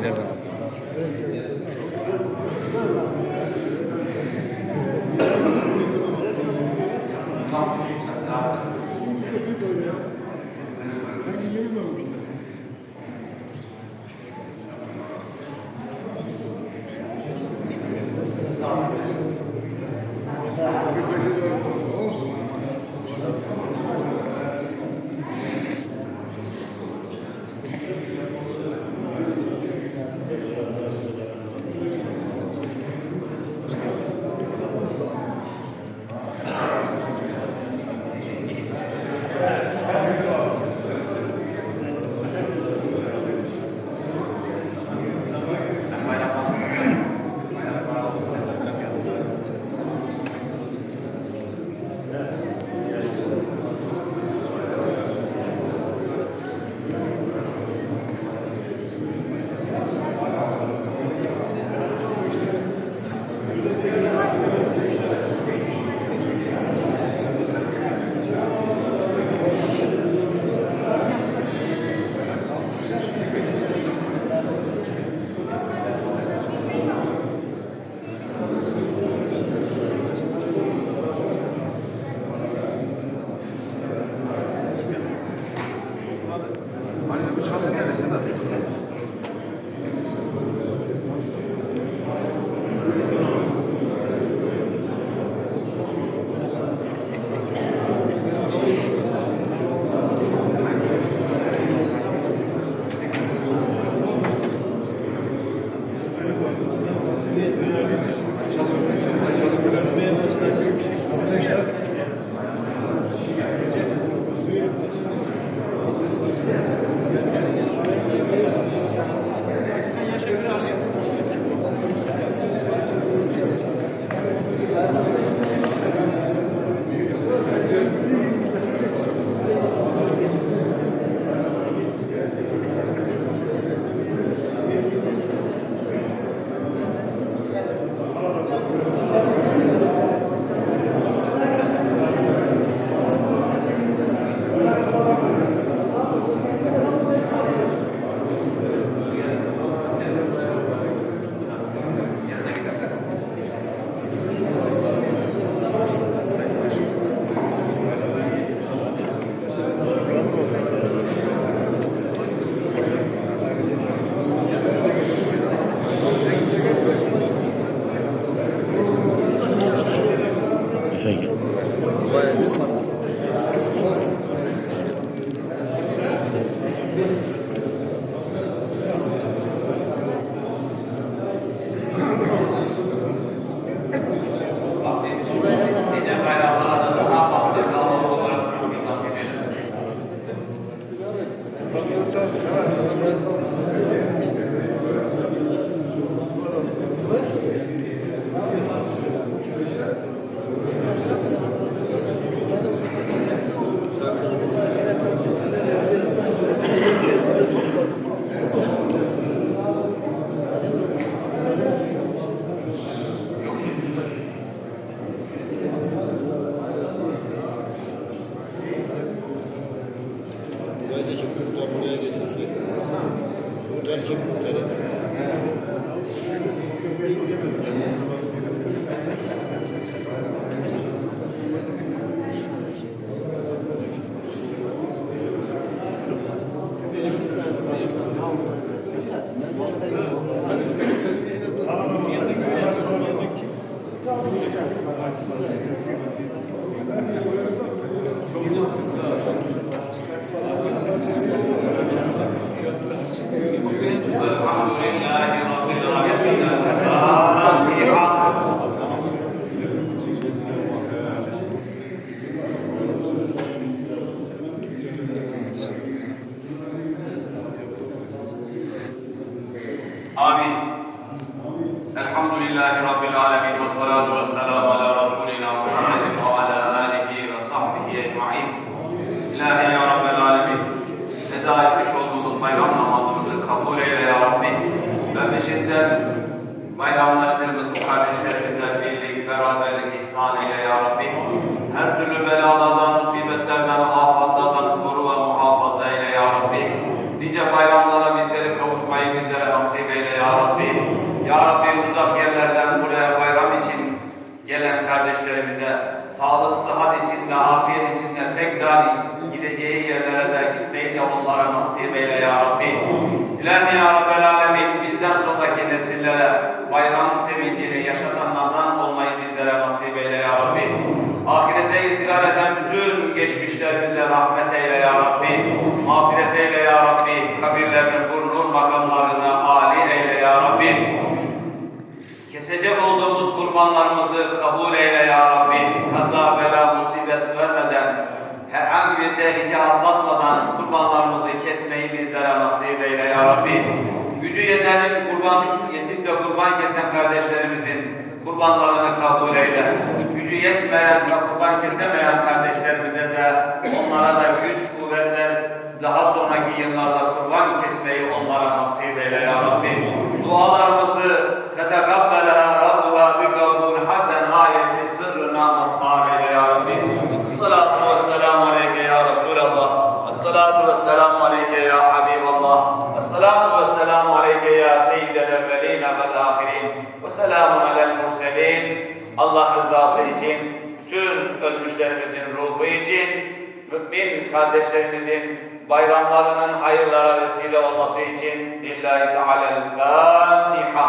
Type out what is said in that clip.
Medina Amin. لله رب العالمين والصلاة والسلام على رسول kardeşlerimize sağlık, sıhhat içinde, afiyet içinde tekrar gideceği yerlere de gitmeyi de onlara nasip eyle ya Rabbi. İlahi ya Rabbel Alemin bizden sonraki nesillere bayram sevincini yaşatanlardan olmayı bizlere nasip eyle ya Rabbi. Ahirete izgar eden bütün geçmişlerimize rahmet eyle ya Rabbi. Mağfiret eyle ya Rabbi. Kabirlerini, nur makamlarını âli eyle ya Rabbi. Kesecek olduğumuz kurbanlarımızı kabul eyle ya bir tehlike atlatmadan kurbanlarımızı kesmeyi bizlere nasip eyle ya Rabbi. Gücü yetenin kurban yetip de kurban kesen kardeşlerimizin kurbanlarını kabul eyle. Gücü yetmeyen ve kurban kesemeyen kardeşlerimize de onlara da güç, kuvvetler daha sonraki yıllarda kurban kesmeyi onlara nasip eyle ya Rabbi. Dualarımızı tetekabbela Salatu ve selamu aleyke ya Habiballah. Salatu ve selamu aleyke ya seyyidel evvelin vel ahirin. Ve selamun alel murselin. Allah rızası için, bütün ölmüşlerimizin ruhu için, mümin kardeşlerimizin bayramlarının hayırlara vesile olması için Lillahi Teala'l-Fatiha.